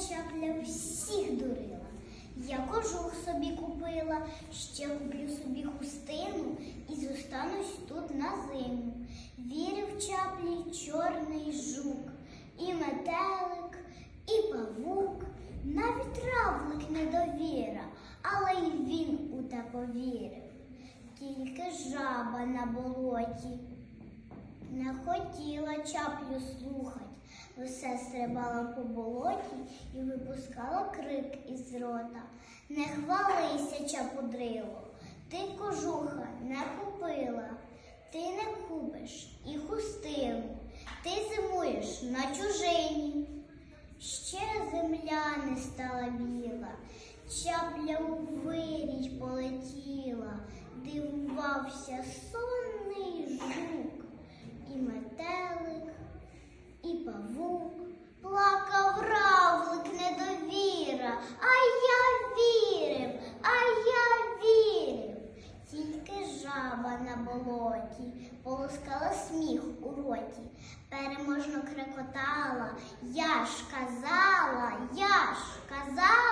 чапля всіх дурила. Я кожух собі купила, ще куплю собі хустину і зостанусь тут на зиму. Вірив чаплі чорний жук, і метелик, і павук, навіть равлик не довіра, але й він у те повірив. Тільки жаба на болоті не хотіла чаплю слухать, все стрибала по болоті і випускала крик із рота. Не хвалися, чапудрило, ти кожуха не купила, ти не купиш і хустину, ти зимуєш на чужині. Ще земля не стала біла, чапля у вирій полетіла, дивувався сонний жук, і метелик, і павук, плакав равлик недовіра, а я вірив, а я вірив. Тільки жаба на болоті полоскала сміх у роті, переможно крекотала. Я ж казала, я ж казала,